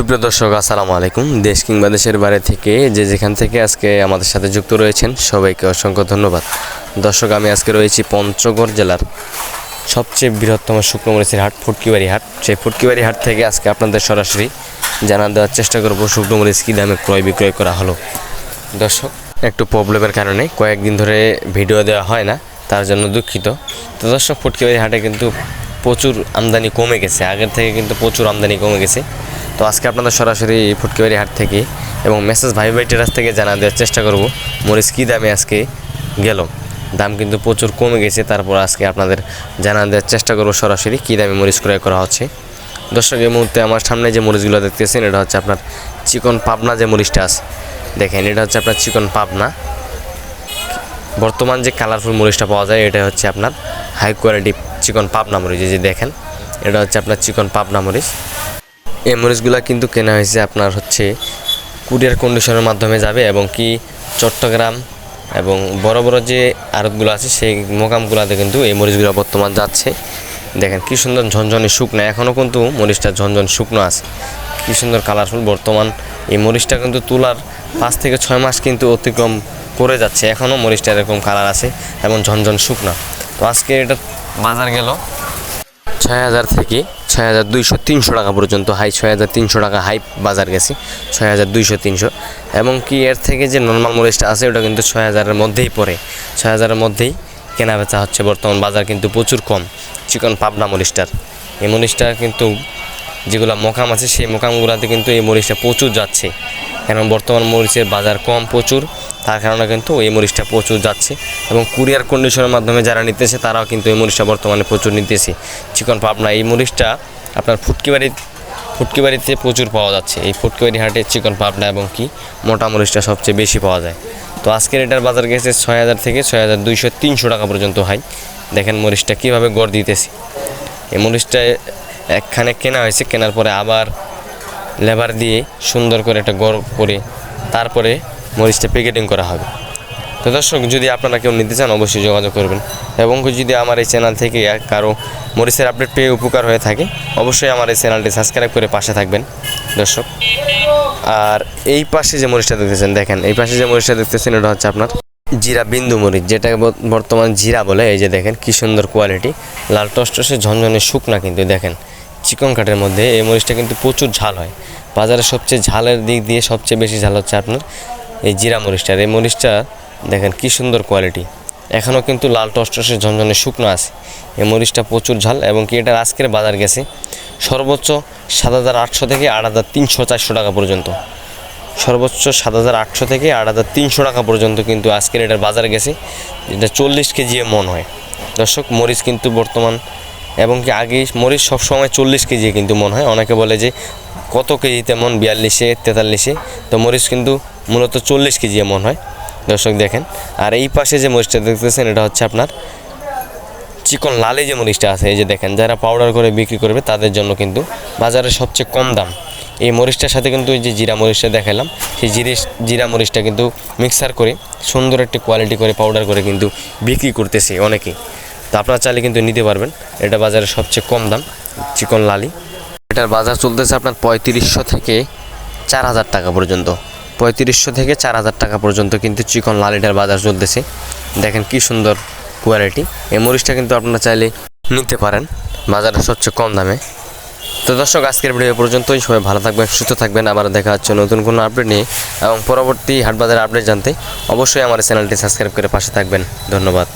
সুপ্রিয় দর্শক, আসসালামু আলাইকুম। দেশ কিংবা দেশের বাইরে থেকে যে যেখান থেকে আজকে আমাদের সাথে যুক্ত রয়েছেন, সবাইকে অসংখ্য ধন্যবাদ। দর্শক, আমি আজকে রয়েছি পঞ্চগড় জেলার সবচেয়ে বৃহত্তম শুকনো মরিচের হাট, ফুটকিবাড়ি হাট। সেই ফুটকিবাড়ি হাট থেকে আজকে আপনাদের সরাসরি জানা দেওয়ার চেষ্টা করব শুকনো মরিচ কী দামে ক্রয় বিক্রয় করা হলো। দর্শক, একটু প্রবলেমের কারণে কয়েকদিন ধরে ভিডিও দেওয়া হয় না, তার জন্য দুঃখিত। তো দর্শক, ফুটকিবাড়ি হাটে কিন্তু প্রচুর আমদানি কমে গেছে। আগের থেকে কিন্তু প্রচুর আমদানি কমে গেছে। তো আজকে আপনাদের সরাসরি ফুটকিবাড়ি হাট থেকে এবং মেসেজ ভাই ভাই টেরাস থেকে জানা দেওয়ার চেষ্টা করব। মরিচ কী দামে আজকে গেল? দাম কিন্তু প্রচুর কমে গেছে, তারপর আজকে আপনাদের জানা দেওয়ার চেষ্টা করব সরাসরি কী দামে মরিচ ক্রয় করা হচ্ছে। দর্শক, এই মুহূর্তে আমার সামনে যে মরিচগুলো দেখতেছেন, এটা হচ্ছে আপনার চিকন পাবনা যে মরিচটা আছে। দেখেন, এটা হচ্ছে আপনার চিকন পাবনা। বর্তমান যে কালারফুল মরিচটা পাওয়া যায় এটা হচ্ছে আপনার হাই কোয়ালিটি চিকন পাবনা মরিচ। যে দেখেন, এটা হচ্ছে আপনার চিকন পাবনা মরিচ। এই মরিচগুলো কিন্তু কেনা হয়েছে আপনার হচ্ছে কুরিয়ার কন্ডিশনের মাধ্যমে যাবে এবং কি চট্টগ্রাম এবং বড় বড় যে আড়তগুলো আছে সেই মোকামগুলোতে কিন্তু এই মরিচগুলো বর্তমান যাচ্ছে। দেখেন কি সুন্দর ঝনঝনে শুকনো এখনও কিন্তু মরিচটা ঝনঝন শুকনো আছে। কি সুন্দর কালারফুল বর্তমান। এই মরিচটা কিন্তু তোলার পাঁচ থেকে ছয় মাস কিন্তু অতিক্রম করে যাচ্ছে এখনও মরিচটা এরকম কালার আছে এবং ঝনঝন শুকনো। তো আজকে এটা বাজার গেল ছয় হাজার থেকে ছয় হাজার দুইশো তিনশো টাকা পর্যন্ত হাই, ছয় হাজার তিনশো টাকা হাই বাজার গেছে, ছয় হাজার দুইশো তিনশো। এবং কি এর থেকে যে নর্মাল মরিচটা আছে, ওটা কিন্তু ছয় হাজারের মধ্যেই পড়ে। ছয় হাজারের মধ্যেই কেনা বেচা হচ্ছে বর্তমান বাজার, কিন্তু প্রচুর কম। চিকন পাবনা মরিচটার এই মরিচটা কিন্তু যেগুলো মোকাম আছে, সেই মোকামগুলোতে কিন্তু এই মরিচটা প্রচুর যাচ্ছে। কারণ বর্তমান মরিচের বাজার কম প্রচুর। তার কারণে কিন্তু এই মরিচটা প্রচুর যাচ্ছে এবং কুরিয়ার কন্ডিশনের মাধ্যমে যারা নিতেছে, তারাও কিন্তু এই মরিচটা বর্তমানে প্রচুর নিতেছে। চিকন পাবনা, এই মরিচটা আপনার ফুটকিবাড়ি, ফুটকিবাড়িতে প্রচুর পাওয়া যাচ্ছে। এই ফুটকিবাড়ি হাটে চিকন পাবনা এবং কি মোটা মরিচটা সবচেয়ে বেশি পাওয়া যায়। তো আজকের এটার বাজার গেছে ছয় হাজার থেকে ছয় হাজার দুইশো তিনশো টাকা পর্যন্ত হয় দেখেন মরিচটা কীভাবে গড় দিতেছে। এই মরিচটা একখানে কেনা হয়েছে, কেনার পরে আবার লেবার দিয়ে সুন্দর করে একটা গড় করে তারপরে মরিচটা প্যাকেটিং করা হবে। তো দর্শক, যদি আপনারা কেউ নিতে চান, অবশ্যই যোগাযোগ করবেন। এবং যদি আমার এই চ্যানেল থেকে কারও মরিচের আপডেট পেয়ে উপকার হয়ে থাকে, অবশ্যই আমার এই চ্যানেলটি সাবস্ক্রাইব করে পাশে থাকবেন। দর্শক, আর এই পাশে যে মরিচটা দেখতেছেন, দেখেন, এই পাশে যে মরিচটা দেখতেছেন, এটা হচ্ছে আপনার জিরা বিন্দু মরিচ, যেটা বর্তমান জিরা বলে, এই যে দেখেন, কি সুন্দর কোয়ালিটি লাল টসটসে ঝনঝনে শুকনা কিন্তু, দেখেন, চিকন কাঠের মধ্যে। এই মরিচটা কিন্তু প্রচুর ঝাল হয়। বাজারে সবচেয়ে ঝালের দিক দিয়ে সবচেয়ে বেশি ঝাল হচ্ছে আপনার এই জিরা মরিচটার এই মরিচটা দেখেন কি সুন্দর কোয়ালিটি এখনও কিন্তু লাল টসটসে ঝনঝনে শুকনো আছে। এই মরিচটা প্রচুর ঝাল এবং কি এটার আজকের বাজার গেছে সর্বোচ্চ সাত হাজার আটশো থেকে আট হাজার তিনশো চারশো টাকা পর্যন্ত। সর্বোচ্চ সাত হাজার আটশো থেকে আট হাজার তিনশো টাকা পর্যন্ত কিন্তু আজকের এটার বাজার গেছে। যেটা চল্লিশ কেজি মন হয়। দর্শক, মরিচ কিন্তু বর্তমান এবং কি আগে মরিচ সবসময় চল্লিশ কেজি কিন্তু মন হয়। অনেকে বলে যে কত কেজিতে মন? বিয়াল্লিশে, তেতাল্লিশে। তো মরিচ কিন্তু মূলত চল্লিশ কেজি এমন হয়। দর্শক দেখেন, আর এই পাশে যে মরিচটা দেখতেছেন, এটা হচ্ছে আপনার চিকন লালে যে মরিচটা আছে, এই যে দেখেন, যারা পাউডার করে বিক্রি করবে, তাদের জন্য কিন্তু বাজারে সবচেয়ে কম দাম। এই মরিচটার সাথে কিন্তু এই যে জিরা মরিচটা দেখালাম, সেই জিরিস জিরা মরিচটা কিন্তু মিক্সার করে, সুন্দর একটি কোয়ালিটি করে পাউডার করে কিন্তু বিক্রি করতেছে অনেকেই। তো আপনারা চাইলে কিন্তু নিতে পারবেন, এটা বাজারে সবচেয়ে কম দাম, চিকন লালি। এটার বাজার চলতেছে আপনার পঁয়ত্রিশশো থেকে চার হাজার টাকা পর্যন্ত। পঁয়ত্রিশশো থেকে চার হাজার টাকা পর্যন্ত কিন্তু চিকন লালিটার বাজার চলতেছে। দেখেন কি সুন্দর কোয়ালিটি এই মরিচটা কিন্তু আপনারা চাইলে নিতে পারেন বাজারে সবচেয়ে কম দামে। তো দর্শক, আজকের ভিডিও পর্যন্তই। সবাই ভালো থাকবেন, সুস্থ থাকবেন। আবার দেখা হচ্ছে নতুন কোনো আপডেট নিয়ে। এবং পরবর্তী হাটবাজারের আপডেট জানতে অবশ্যই আমার চ্যানেলটি সাবস্ক্রাইব করে পাশে থাকবেন। ধন্যবাদ।